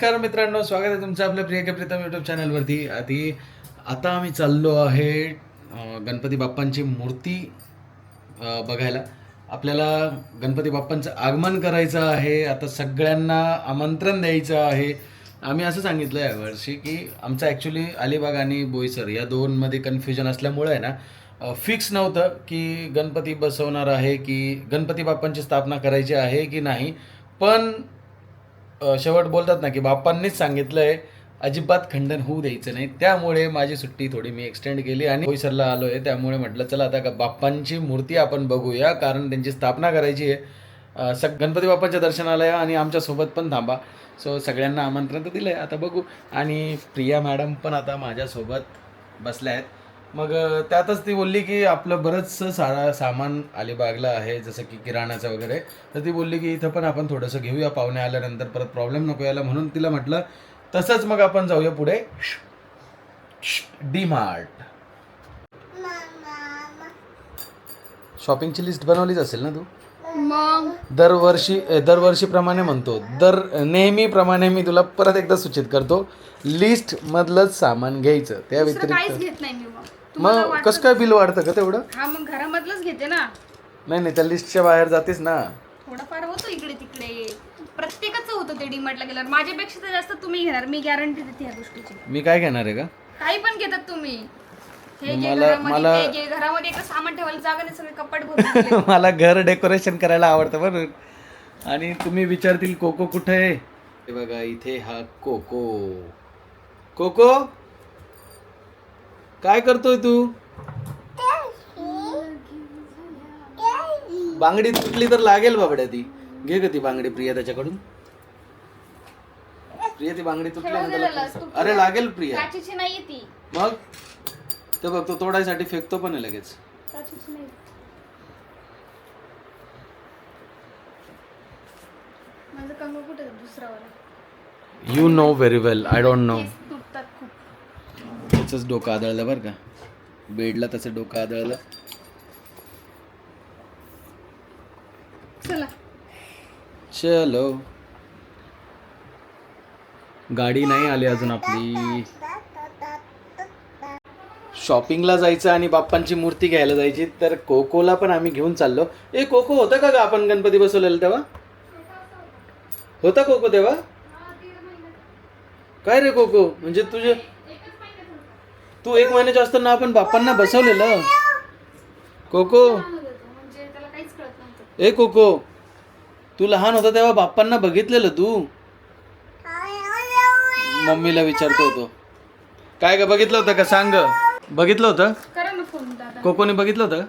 नमस्कार मित्रांनो स्वागत आहे तुमचं आपल्या प्रिय के प्रीतम यूट्यूब चॅनलवरती आधी आता आम्ही चाललो आहे गणपती बाप्पांची मूर्ती बघायला. आपल्याला गणपती बाप्पांचं आगमन करायचं आहे आता सगळ्यांना आमंत्रण द्यायचं आहे. आम्ही असं सांगितलं यावर्षी की आमचं ॲक्च्युली अलिबाग आणि बोईसर या दोनमध्ये कन्फ्युजन असल्यामुळं आहे ना फिक्स नव्हतं की गणपती बसवणार आहे की गणपती बाप्पांची स्थापना करायची आहे की नाही. पण शेवट बोलतात ना की बाप्पांनीच सांगितलं आहे अजिबात खंडन होऊ द्यायचं नाही. त्यामुळे माझी सुट्टी थोडी मी एक्सटेंड केली आणि होईसरला आलो आहे त्यामुळे म्हटलं चला आता का बाप्पांची मूर्ती आपण बघूया कारण त्यांची स्थापना करायची आहे. सग गणपती बाप्पांच्या दर्शनाला या आणि आमच्यासोबत पण थांबा. सो सगळ्यांना आमंत्रण तर दिलं आहे आता बघू. आणि प्रिया मॅडम पण आता माझ्यासोबत बसल्या आहेत. मग त्यातच ती बोलली की आपलं बरंचसं सारा सामान अलिबागला आहे जसं की किराणाचं वगैरे. तर ती बोलली की इथं पण आपण थोडंसं घेऊया पाहुणे आल्यानंतर परत प्रॉब्लेम नको यायला म्हणून तिला म्हटलं तसंच मग आपण जाऊया पुढे. डी मार्ट शॉपिंगची लिस्ट बनवलीच असेल ना तू? दरवर्षी दरवर्षीप्रमाणे म्हणतो. दर नेहमीप्रमाणे मी तुला परत एकदा सूचित करतो लिस्ट मधलंच सामान घ्यायचं. त्या व्यतिरिक्त घेत नाही मी मग तुम्हाला वाटतं- कसं काय बिल वाढतं का तेवढं? हा मग घरामधलंच घेते ना. नाही नाही त्या लिस्टच्या बाहेर जातेस ना. थोडंफार होतं इकडे तिकडे. प्रत्येकाचं होतं ते डीमार्टला गेल्यावर. माझ्यापेक्षा तर जास्त तुम्ही घेणार. मी गॅरंटी देते ह्या गोष्टीची. मी काय घेणार आहे का काही पण घेतात तुम्ही. हे घे मला- घरामध्ये, मला- ते घे घरामध्ये एक सामान ठेवायला जागा नाही सगळे कपाट भरून. मला घर डेकोरेशन करायला आवडतं बरं. आणि तुम्ही विचारतील कोको कुठे आहे? हे बघा इथे हा कोको. कोको? काय करतोय तू? बांगडी तुटली तर लागेल बाबड्या ती. घे ग ती बांगडी प्रिया त्याच्याकडून. प्रिया ती बांगडी तुटली. अरे लागेल प्रिया. मग? ते बघ तो तोडायसाठी फेकतो पण आहे लगेच. काचेची नाही. माझं कंग कुठे दुसरा वाला you know very well I don't know त्याचंच डोकं आदळलं बरं का. बेडला त्याचं डोकं आदळलं. चला. चलो. गाडी नाही आली अजून आपली. शॉपिंगला जायचं आणि बाप्पांची मूर्ती घ्यायला जायची तर कोकोला पण आम्ही घेऊन चाललो. ए कोको होता का ग आपण गणपती बसवलेला तेव्हा? होता कोको तेव्हा? काय रे कोको? म्हणजे तुझे तू एक महिन्याच्या असताना आपण बाप्पांना बसवलेलं. कोको. म्हणजे त्याला काहीच कळत नव्हतं ए कोको. तू लहान होता तेव्हा बाप्पांना बघितलेलं तू. मम्मीला विचारतो होतो काय का बघितलं होतं का? सांग ग. बघितलं होतं? करा ना फोन दादा. कोकोने बघितलं होतं.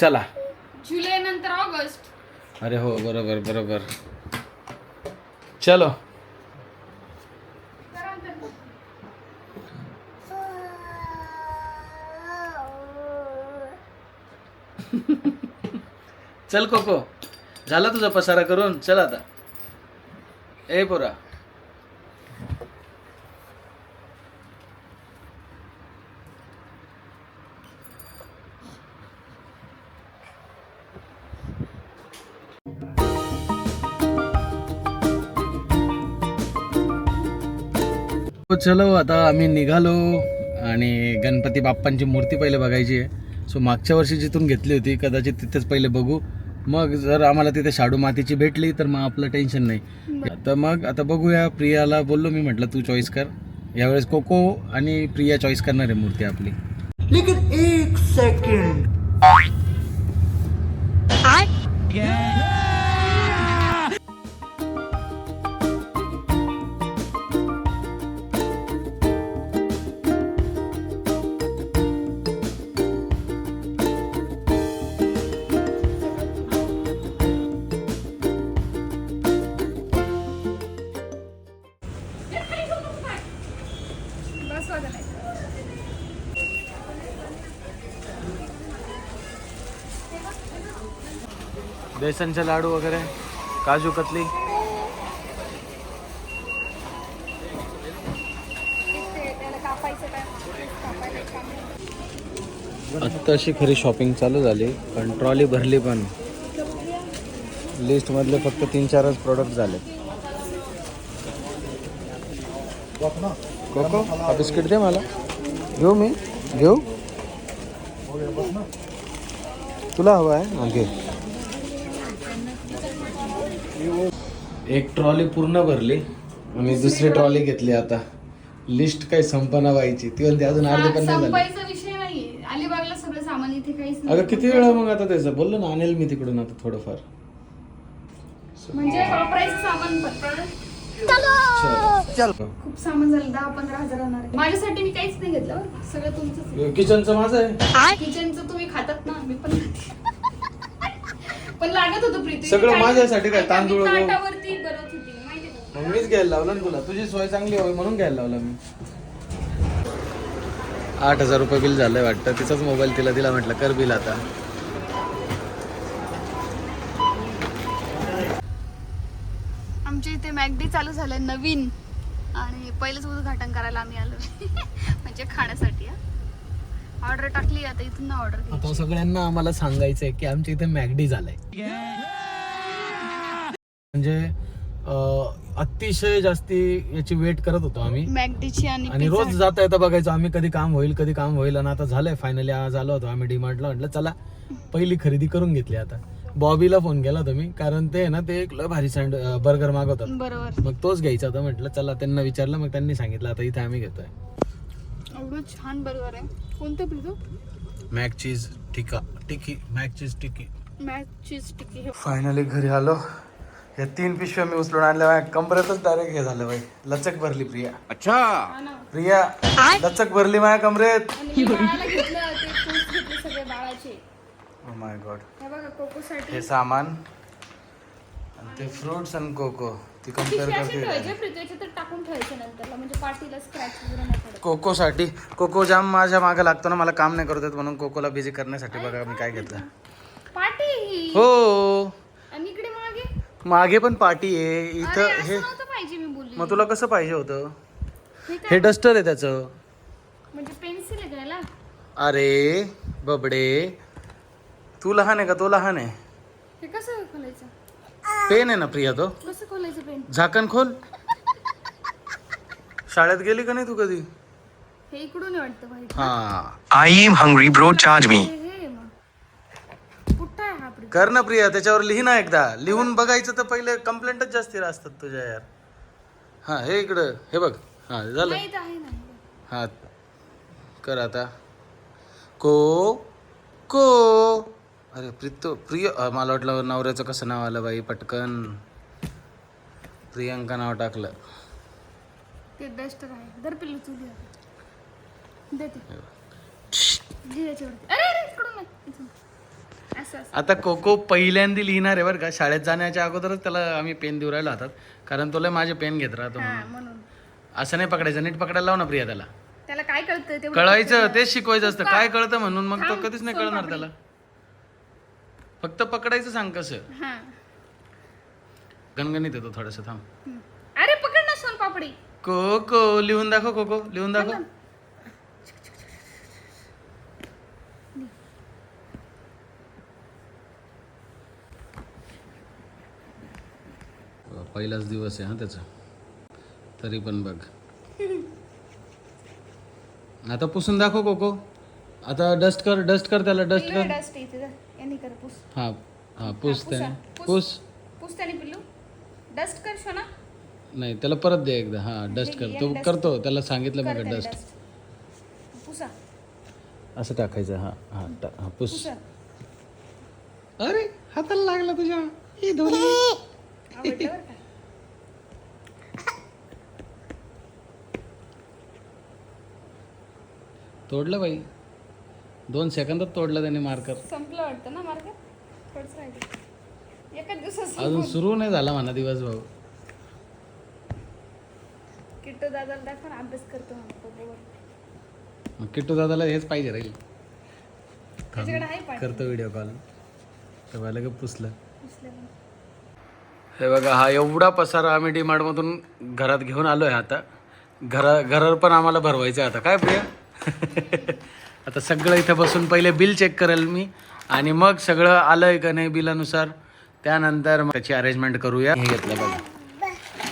चला. जुलै नंतर ऑगस्ट. अरे हो बरोबर बरोबर. चलो. चल कोको. झाला तुझा पसारा करून चल आता. ए पोरा. हो, चलो आता आम्ही निघालो आणि गणपती बाप्पांची मूर्ती पहिले बघायची आहे. सो मागच्या वर्षी जिथून घेतली होती कदाचित तिथेच पहिले बघू. मग जर आम्हाला तिथे शाडू मातीची भेटली तर मग आपलं टेन्शन नाही. तर मग आता बघूया प्रियाला बोललो मी म्हटलं तू चॉईस कर. यावेळेस कोको आणि प्रिया चॉईस करणार आहे मूर्ती आपली. लेकिन एक सेकंड बेसनचे लाडू वगैरे काजू कतली. आत्ता अशी खरी शॉपिंग चालू झाली पण ट्रॉली भरली पण. लिस्टमधले फक्त तीन चारच प्रोडक्ट झाले. कोको हा बिस्किट दे मला. घेऊ मी? घेऊ? तुला हवं आहे? हा, घे. एक ट्रॉली पूर्ण भरली आणि दुसरी ट्रॉली? घेतली आता. लिस्ट काही संपना व्हायची. ती म्हणते अजून अर्धे पण नाही झाले. संपायचा विषय नाहीये अलिबागला सगळं सामान इथे काहीच अगं किती वेळा मग आता त्याचं? बोललो ना आणेल मी तिकडून आता थोडंफार. म्हणजे वापरायचं सामान पण. चल! खूप सामान झालं दहा पंधरा हजार होणार. आहे. माझ्यासाठी मी काहीच नाही घेतलं बरं का. सगळं तुमचंच किचनचं माझं आहे. किचनचं तुम्ही खातात ना मी पण खाते. पण लागत होतं प्रीती सगळं माझ्यासाठी काय, तांदूळ वगैरे? ताटावरती बनवत होती माहिती का? मग मीच घ्यायला लावलं ना तुला. तुझी सोय चांगली होईल म्हणून घ्यायला लावला मी. आठ हजार रुपये बिल झालंय वाटतं. तिचाच मोबाईल तिला दिला म्हटलं कर बिल आता. आमच्या इथे मॅगडी चालू झालंय नवीन. आणि पहिलंच उद्घाटन करायला आम्ही आलो. म्हणजे खाण्यासाठी ऑर्डर टाकली आता इथून ऑर्डर आता सगळ्यांना आम्हाला सांगायचंय की आमच्या इथे मॅगडी झालंय. म्हणजे अतिशय जास्ती याची वेट करत होतो आम्ही. मॅगडीची आणि रोज जाता येता बघायचो आम्ही कधी काम होईल कधी काम होईल आणि आता झालंय फायनली आज आलो होतो आम्ही डीमार्टला म्हटलं चला पहिली खरेदी करून घेतली आता. बॉबीला फोन केला होता मी कारण ते ना ते एक भारी सँड बर्गर मागवतात. बरोबर. मग तोच घ्यायचा होता म्हटलं चला त्यांना विचारलं मग त्यांनी सांगितलं आता इथे आम्ही घेतोय. एवढं छान बर्गर आहे. कोणतं प्रीतो मॅक चीज टिका टिकी मॅक चीज टिकी मॅग चीज टिक्की हे फायनली घरी आलो. या तीन पिशव्या मी उचलून आणल्या. माझ्या कमरेतच डायरेक्ट हे झालं बाई. लचक भरली प्रिया. ना. प्रिया लचक भरली माझ्या कमरेत. माय गॉड हे बघा कोकोसाठी. हे सामान. आणि ते फ्रुट्स आणि कोको ती कंपेअर करते. टाकून ठेवायचे नंतरला म्हणजे पाठीला स्क्रॅच वगैरे नाही पडत कोकोसाठी कोको जाम माझ्या मागे लागतो ना मला काम नाही करत म्हणून कोकोला बिझी करण्यासाठी बघा मी काय घेतलं. पाटी ही. हो आणि इकडे मागे? मागे पण पार्टी आहे अरे इथं असं हे नव्हतं पाहिजे मी बोलली. मग तुला कसं पाहिजे होतं? हे काय? हे डस्टर आहे त्याचं. म्हणजे पेन्सिल आहे अरे बबडे. तू लहान आहे का? तो लहान आहे. हे कसं खोलायचं? पेन आहे ना प्रिया तो? कसं खोलायचं पेन? झाकण खोल. शाळेत गेली का नाही तू कधी? हे इकडून आहे वाटतं भाई हा. I am hungry, bro. Charge me. हे हे आहे मग. कुठं आहे हा प्रीत कर ना प्रिया त्याच्यावर लिही ना एकदा. लिहून बघायचं तर पहिले कंप्लेंटच जास्ती असतात तुझ्या यार. हा हे इकडं हे बघ. हा झालं. आहे हा. कर आता. को को. अरे प्रितो प्रिय मला वाटलं नवऱ्याचं कसं नाव आलं बाई पटकन. प्रियंका नाव टाकलं. ते आहे. दर पिल्लू देते असं आता कोको पहिल्यांदा लिहिणार आहे बरं का? शाळेत जाण्याच्या अगोदरच त्याला आम्ही पेन देऊ राहिलो हातात. कारण तुला माझे पेन घेत राहतो म्हणून. असं नाही पकडायचं. नीट पकडायला लाव ना प्रिया त्याला. त्याला काय कळतं कळायचं तेच शिकवायचं असतं. काय कळतं म्हणून? मग तो कधीच नाही कळणार. त्याला. फक्त पकडायचं सांग कसं? हा. गणगणित येतो थोडंसं थांब. हम्म. अरे पकड ना सोन पापडी. कोको लिहून दाखव कोको लिहून दाखव. पहिलाच दिवस आहे हा त्याचा. तरी पण बघ. आता पुसून दाखव कोको आता डस्ट कर डस्ट कर त्याला डस्ट कर. डस्ट इथे. यांनी कर पुस. हा हा पुस पुसा, त्याने पुस. पुस. पुस त्याने पिल्लू. डस्ट कर शोना. नाही त्याला परत दे एकदा. हा डस्ट कर. तो करतो. त्याला सांगितलं कर मग त्याने डस्ट. पुसा. असं टाकायचं हा हा टा- हा पुस. पुसा. अरे हाताला लागला तुझ्या. ही धुली आवडलं बरं का? तोडलं बाई. दोन सेकंदात तोडलं त्याने मार्कर संपलं वाटतं ना मार्ग थोडंच राहिलं. एकाच दिवसात अजून सुरू नाही झाला म्हणा दिवस भाऊ. किट्टू दादाला दाखवा ना अभ्यास करतो म्हणतो मग किट्टू दादाला हेच पाहिजे राहील. त्याच्याकडे आहे पाठ करतो व्हिडिओ कॉल तेव्हा लगेच पुसलं. पुसले. हे बघा हा एवढा पसारा आम्ही डीमार्टमधून घरात घेऊन आलो आहे आता. घरा घरावर पण आम्हाला भरवायचं आहे आता. काय प्रिया? आता सगळं इथं बसून पहिले बिल चेक करेल मी. आणि मग सगळं आलंय का नाही बिलानुसार त्यानंतर मग त्याची अरेंजमेंट करूया. हे घेतलं बघा.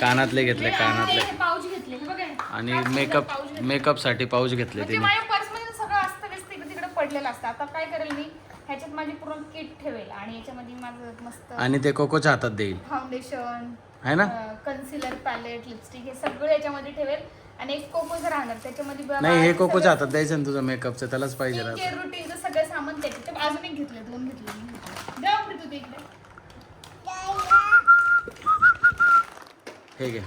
कानातले घेतले कानातले. हे पाऊच घेतले हे बघा. आणि हा, मेकअप. मेकअपसाठी पाऊच घेतले म्हणजे तिने. माझ्या पर्समध्ये सगळं असतं व्यस्त इकडे तिकडे पडलेलं असतं. आता काय करेल मी? ह्याच्यात माझी पूर्ण किट ठेवेल. आणि याच्यामध्ये माझं मस्त आणि ते कोकोच्या हातात देईल. फाउंडेशन आहे ना? कन्सिलर पॅलेट लिपस्टिक हे सगळं याच्यामध्ये ठेवेल. आणि एक कोकोच राहणार त्याच्यामध्ये नाही हे कोकोच्या हातात द्यायचं ना तुझं मेकअपचं त्यालाच पाहिजे सगळं सामान त्याच्यात अजून एक घेतलं दोन घेतले मी द्या प्रीतू ते इकडे. हे घे.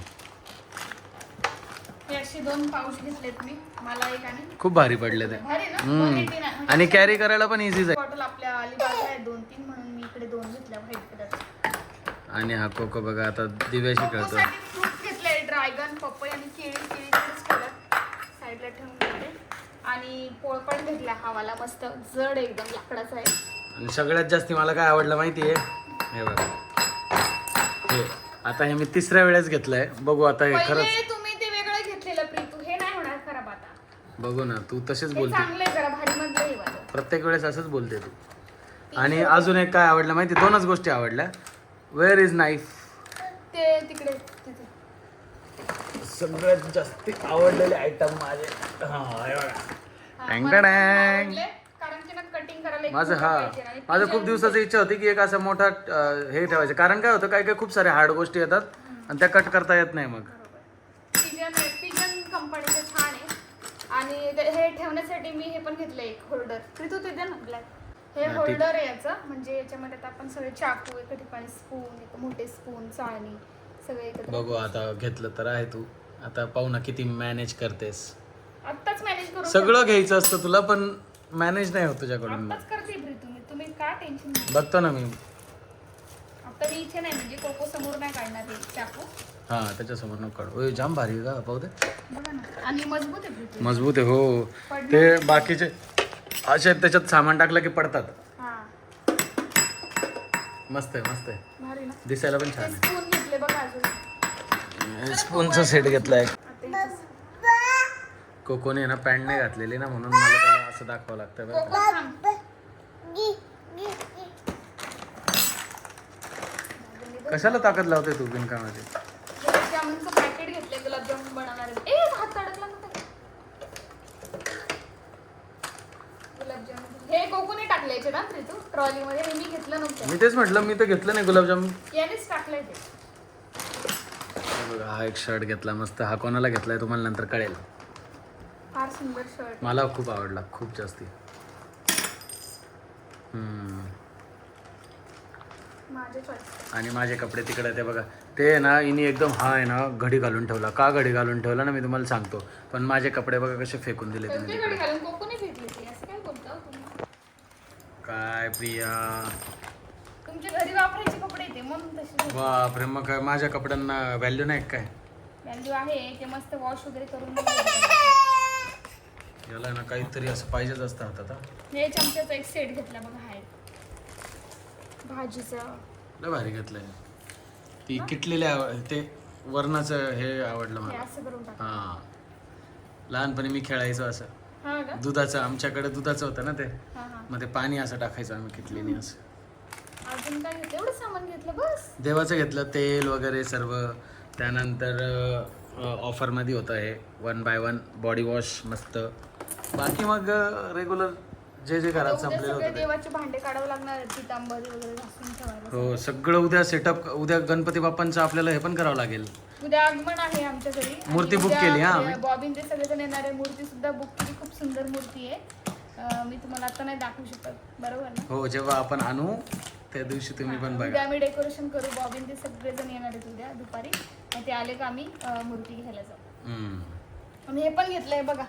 हे असे दोन पाऊच घेतलेत मी मला एक आणि खूप भारी पडले ते भारी ना? हम्म. Quality ना. म्हणजे आणि कॅरी करायला पण इझीच आहे बॉटल आपल्या आहे दोन तीन म्हणून मी इकडे दोन घेतल्या व्हाईट कलर आणि हा कोको बघा आता दिव्याशी खेळतो फ्रूट घेतले ड्रॅगन पपई आणि केळी. साईडला ठेवून आणि पोळपाट घेतला हवाला मस्त जड एकदम लाकडाचा आहे. आणि सगळ्यात जास्ती मला काय आवडलं माहिती आहे हे बघा. हे आता हे मी तिसऱ्या वेळेस घेतलंय. बघू आता हे खरंच पहिले तुम्ही ते वेगळं घेतलेलं प्रीतू. हे नाही होणार खराब आता. बघू ना तू तसेच हे बोलते. चांगलं आहे जरा भारी मधलं हे वालं. प्रत्येक वेळेस असंच बोलते तू. आणि अजून एक काय आवडलं माहिती दोनच गोष्टी आवडल्या. वेअर इज नाईफ ते तिकडे तिथे सगळ्यात जास्त आवडलेले आयटम माझे. हा टँग टँग. माझं हा. माझं खूप दिवसाची इच्छा होती की एक असा मोठा अं, हे ठेवायचं. कारण काय होतं काय काय खूप सारे हार्ड गोष्टी येतात आणि त्या कट करता येत नाही मग. पिजन आहे पिजन कंपनीचं छान आहे. आणि ते- हे ठेवण्यासाठी मी हे पण घेतलं एक होल्डर प्रीतू ते दे ना. ब्लॅक हे हा, ठीक. होल्डर आहे याचं. म्हणजे याच्यामध्ये आता आपण सगळे चाकू एका ठिकाणी स्पून एक मोठे स्पून चाळणी सगळे एकत्र बघू आता घेतलं तर आहे तू. आता पाहू ना किती मॅनेज करतेस. आत्ताच मॅनेज करून सगळं घ्यायचं असतं तुला पण मॅनेज नाही होत तुझ्याकडून आत्ताच करते तुम्ही का टेन्शन घेता? बघतो ना मी. आता मी इथे नाही म्हणजे कोको समोर नाही काढणार हे चाकू. हा त्याच्यासमोर नको काढू. ओय, जाम भारी आहे का? पाहू दे. बघा ना. आणि मजबूत आहे प्रीतू. मजबूत आहे हो. ते बाकीचे असे त्याच्यात सामान टाकलं की पडतात. हा. मस्त आहे मस्त आहे. भारी ना. दिसायला पण छान स्पून घेतले बघा अजून. आहे स्पूनचा सेट घेतलाय. कोकोने ना पॅन्ट नाही घातलेली ना म्हणून मला त्याला असं दाखवावं लागतं बरं का. कशाला ताकद लावते तू बिनकामाची गुलाबजामुनचं पॅकेट घेतले गुलाबजामुन बनवणार आहे. ए हात अडकला नव्हता गुलाबजामुन हे कोकोने टाकले याच्यात हा प्रीतू ट्रॉली मध्ये हे मी घेतलं नव्हतं मी तेच म्हटलं मी तर घेतलं नाही गुलाबजामुन यानेच टाकलंय ते बघा, हा एक शर्ट घेतला मस्त. हा कोणाला घेतलाय तुम्हाला नंतर कळेल. फार सुंदर शर्ट मला खूप आवडला खूप जास्ती. आणि माझे कपडे तिकडे ते बघा. ते आहे ना इनी एकदम हा आहे ना घडी घालून ठेवला. का घडी घालून ठेवला ना मी तुम्हाला सांगतो. पण माझे कपडे बघा कसे फेकून दिले तुम्ही? काय प्रिया? तुमच्या घरी वापरायचे कपडे ते म्हणून तसे बापरे मग काय माझ्या कपड्यांना व्हॅल्यू नाही काय? व्हॅल्यू आहे ते मस्त वॉश वगैरे करून याला ना काहीतरी असं पाहिजेच असतं हातात हा. हे चमच्याचा एक सेट घेतला बघा हा एक. भाजीचा. लय भारी घेतलंय. ती किटलेल्या ते वरणाचं हे आवडलं हे मला. असं करून टाक. हा. लहानपणी मी खेळायचो असं. हा का? दुधाचं आमच्याकडे दुधाचं होतं ना ते. हा हा. मग ते पाणी असं टाकायचं आम्ही किटलीने असं. अजून काय घेतलं? एवढं सामान घेतलं बस. देवाचं घेतलं तेल वगैरे सर्व. त्यानंतर ऑफरमध्ये होतं हे. One by one body wash मस्त. बाकी मग रेग्युलर जे जे घरात उद्या संपलेलं होतं ते. देवाचे भांडे काढावं लागणार आहेत पितांबरी वगैरे घासून ठेवायला हो सगळं. उद्या सेटअप उद्या गणपती बाप्पांचं आपल्याला हे पण करावं लागेल. उद्या आगमन आहे आमच्या घरी. आणि मूर्ती book उद्या केली हा आम्ही. बॉबिन ते सगळेजण येणार. आहे मूर्ती सुद्धा बुक केली. खूप सुंदर मूर्ती आहे. अं, मी तुम्हाला आता नाही दाखवू शकत. बरोबर ना? हो जेव्हा आपण आणू त्या दिवशी तुम्ही पण उद्या बघा. आम्ही डेकोरेशन करू बॉबिन ते सगळेजण येणार आहेत उद्या दुपारी. आणि ते आले का आम्ही अं, मूर्ती घ्यायला जाऊ. हम्म. आणि हे पण घेतलंय बघा.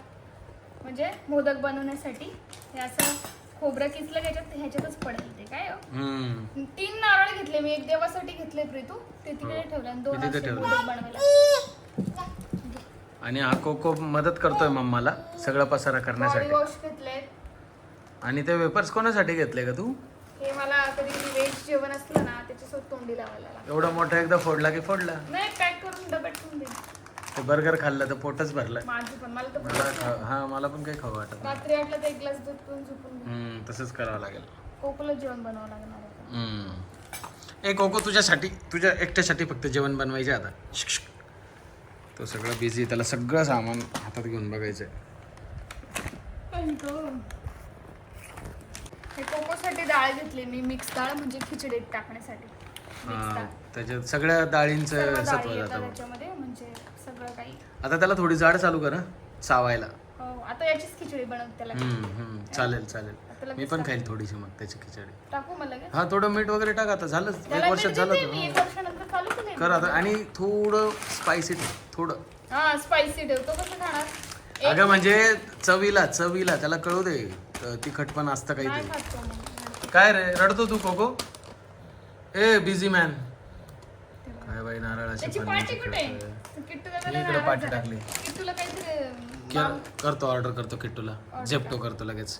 म्हणजे मोदक बनवण्यासाठी. हे असं खोबरं किसलं की ह्याच्यात ह्याच्यातच पडेल ते काय हो? हम्म. तीन नारळ घेतले मी एक देवासाठी घेतले प्रीतू. ते तिकडे ठेवले आणि दोन मी तिथे असे ठेवले. मोदक बनवायला. आणि हा कोको मदत करतोय मम्माला सगळं पसारा बॉडी करण्यासाठी वॉश घेतले आणि ते वेपर्स कोणासाठी घेतले का तू? हे जेवण असलं ना त्याच्यासोबत तोंडी लावायला लागतं. एवढा मोठा एकदा फोडला की फोडला नाही पॅक करून डब्यात ठेवून दे ते बर्गर खाल्लं तर पोटच भरलं माझी पण मला तर मला खा- हा मला पण काही खाऊ वाटत नाही. रात्री तर एक ग्लास दूध पिऊन झोपून घे. हम्म, तसंच करावं लागेल कोकोला जेवण बनावं लागणार आहे हम्म. ए कोको तुझ्यासाठी तुझ्या एकट्यासाठी फक्त जेवण बनवायचे आता शिक, शिक. तो सगळं बिझी त्याला सगळं सामान हातात घेऊन बघायचं हे कोकोसाठी डाळ घेतली मी मिक्स डाळ म्हणजे खिचडीत टाकण्यासाठी. मिक्स डाळ. त्याच्यात सगळ्या डाळींचं सर्व सत्व येतात जातं त्याच्यामध्ये म्हणजे सगळं काही. आता त्याला थोडी जाड चालू कर हं, चावायला हो आता याचीच खिचडी बनवते त्याला. हम्म, हम्म, चालेल चालेल. मी पण खाईल थोडीशी मग त्याची खिचडी. टाकू मला लगेच? हा थोडं मीठ वगैरे टाक आता झालं त्याला एक वर्षात झालं देते तर, मी. एक वर्षानंतर चालू केलंय कर आता आणि थोडं स्पायसी थोडं. हा स्पायसी ठेवतो कसं खाणार? अगं म्हणजे चवीला चवीला त्याला कळू दे. त- तिखट पण असतं काय काहीतरी काय रे? रडतो तू कोको? ए बिझी मॅन काय बाई नारळाची मी इकडे पाठी टाकली. किट्टूला काहीतरी करतो ऑर्डर करतो किट्टूला. झेप्टो करतो लगेच.